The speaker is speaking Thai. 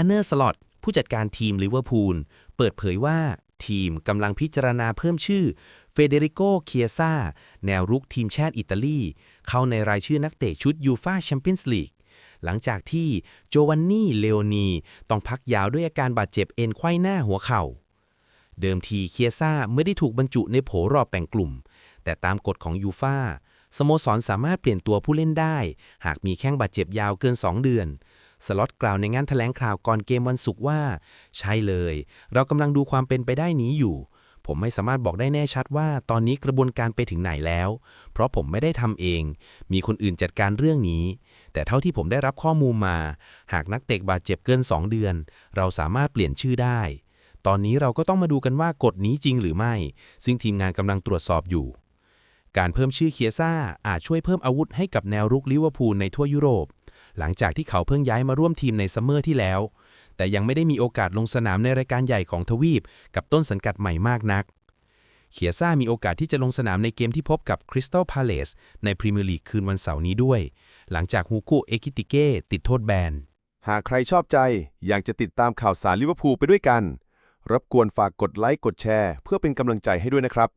อาเนอร์สล็อตผู้จัดการทีมลิเวอร์พูลเปิดเผยว่าทีมกำลังพิจารณาเพิ่มชื่อเฟเดริโก เคียซาแนวรุกทีมชาติอิตาลี เข้าในรายชื่อนักเตะชุดยูฟาแชมเปี้ยนส์ลีกหลังจากที่โจวันนี่ เลโอนี ต้องพักยาวด้วยอาการบาดเจ็บเอ็นไขว้หน้าหัวเข่า เดิมทีเคียซ่าไม่ได้ถูกบรรจุในโผรอบแบ่งกลุ่ม แต่ตามกฎของยูฟาสโมสรสามารถเปลี่ยนตัวผู้เล่นได้ หากมีแข้งบาดเจ็บยาวเกิน 2 เดือน สล็อตกล่าวในงานแถลงข่าวก่อนเกมวันศุกร์ว่า ใช่เลย เรากำลังดูความเป็นไปได้นี้อยู่ ผมไม่สามารถบอกได้แน่ชัดว่า ตอนนี้กระบวนการไปถึงไหนแล้ว เพราะผมไม่ได้ทำเอง มีคนอื่นจัดการเรื่องนี้ แต่เท่าที่ผมได้รับข้อมูลมา หากนักเตะบาดเจ็บเกิน 2 เดือน เราสามารถเปลี่ยนชื่อได้ ตอนนี้เราก็ต้องมาดูกันว่ากฎนี้จริงหรือไม่ ซึ่งทีมงานกำลังตรวจสอบอยู่การเพิ่มชื่อเคียซ่าอาจช่วยเพิ่มอาวุธให้กับแนวรุกลิเวอร์พูลในทั่วยุโรป หลังจากที่เขาเพิ่งย้ายมาร่วมทีมในซัมเมอร์ที่แล้ว แต่ยังไม่ได้มีโอกาสลงสนามในรายการใหญ่ของทวีป กับต้นสังกัดใหม่มากนักเคียซ่ามีโอกาสที่จะลงสนามในเกมที่พบกับคริสตัลพาเลสในพรีเมียร์ลีกคืนวันเสาร์นี้ด้วย หลังจากฮูกุเอกิติเก้ติดโทษแบน หากใครชอบใจ อยากจะติดตามข่าวสารลิเวอร์พูลไปด้วยกัน รบกวนฝากกดไลค์กดแชร์ เพื่อเป็นกำลังใจให้ด้วยนะครับ